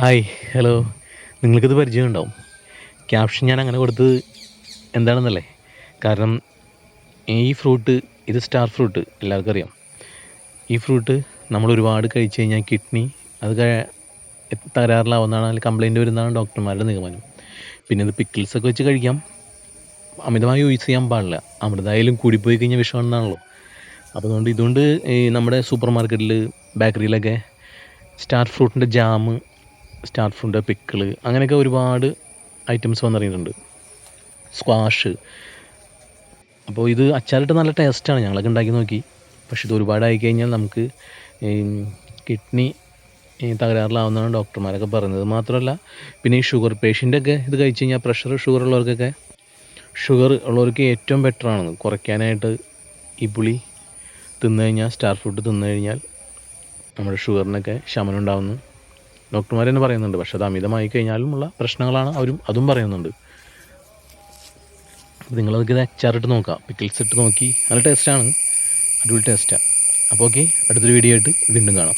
Hi hello നിങ്ങൾക്കിത് പരിചയം ഉണ്ടാവും ക്യാപ്ഷൻ ഞാൻ അങ്ങനെ കൊടുത്തത് എന്താണെന്നല്ലേ? കാരണം ഈ ഫ്രൂട്ട് ഇത് സ്റ്റാർ ഫ്രൂട്ട് എല്ലാവർക്കും അറിയാം ഈ ഫ്രൂട്ട് നമ്മൾ ഒരുപാട് കഴിച്ചു കഴിഞ്ഞാൽ കിഡ്നി അത് തകരാറിലാവുന്നതാണ് അല്ലെങ്കിൽ കംപ്ലൈന്റ് വരുന്നതാണ് ഡോക്ടർമാരുടെ നിഗമനം. പിന്നെ ഇത് പിക്കിൾസൊക്കെ വെച്ച് കഴിക്കാം. അമിതമായി യൂസ് ചെയ്യാൻ പാടില്ല. അമൃതായാലും കൂടിപ്പോയി കഴിഞ്ഞാൽ വിഷമാണെന്നാണല്ലോ. അപ്പോൾ അതുകൊണ്ട് ഇതുകൊണ്ട് നമ്മുടെ സൂപ്പർ മാർക്കറ്റിൽ ബേക്കറിയിലൊക്കെ സ്റ്റാർ ഫ്രൂട്ടിന്റെ ജാം സ്റ്റാർ ഫ്രൂട്ട് പിക്കിൾ അങ്ങനെയൊക്കെ ഒരുപാട് ഐറ്റംസ് വന്നിറങ്ങിയിട്ടുണ്ട്. സ്ക്വാഷ് അപ്പോൾ ഇത് അച്ചാറിട്ട് നല്ല ടേസ്റ്റാണ് ഞങ്ങളൊക്കെ ഉണ്ടാക്കി നോക്കി. പക്ഷേ ഇത് ഒരുപാടായി കഴിഞ്ഞാൽ നമുക്ക് കിഡ്നി തകരാറിലാവുന്നതാണ് ഡോക്ടർമാരൊക്കെ പറയുന്നത് മാത്രമല്ല പിന്നെ ഈ ഷുഗർ പേഷ്യന്റൊക്കെ ഇത് കഴിച്ച് കഴിഞ്ഞാൽ പ്രഷർ ഷുഗർ ഉള്ളവർക്കൊക്കെ ഷുഗർ ഉള്ളവർക്ക് ഏറ്റവും ബെറ്ററാണ് കുറയ്ക്കാനായിട്ട് ഈ പുളി തിന്നു കഴിഞ്ഞാൽ സ്റ്റാർ ഫ്രൂട്ട് തിന്നു കഴിഞ്ഞാൽ നമ്മുടെ ഷുഗറിനൊക്കെ ശമനം ഉണ്ടാവുന്നു. ഡോക്ടർമാർ തന്നെ പറയുന്നുണ്ട്. പക്ഷെ അത് അമിതമായി കഴിഞ്ഞാലും ഉള്ള പ്രശ്നങ്ങളാണ് അവരും അതും പറയുന്നുണ്ട്. അപ്പോൾ നിങ്ങളതൊക്കെ അച്ചാറിട്ട് നോക്കാം. പിക്കിൾസ് ഇട്ട് നോക്കി. നല്ല ടേസ്റ്റാണ്. അടിപൊളി ടേസ്റ്റാണ് അപ്പോൾ ഓക്കെ അടുത്തൊരു വീഡിയോ ആയിട്ട് വീണ്ടും കാണാം.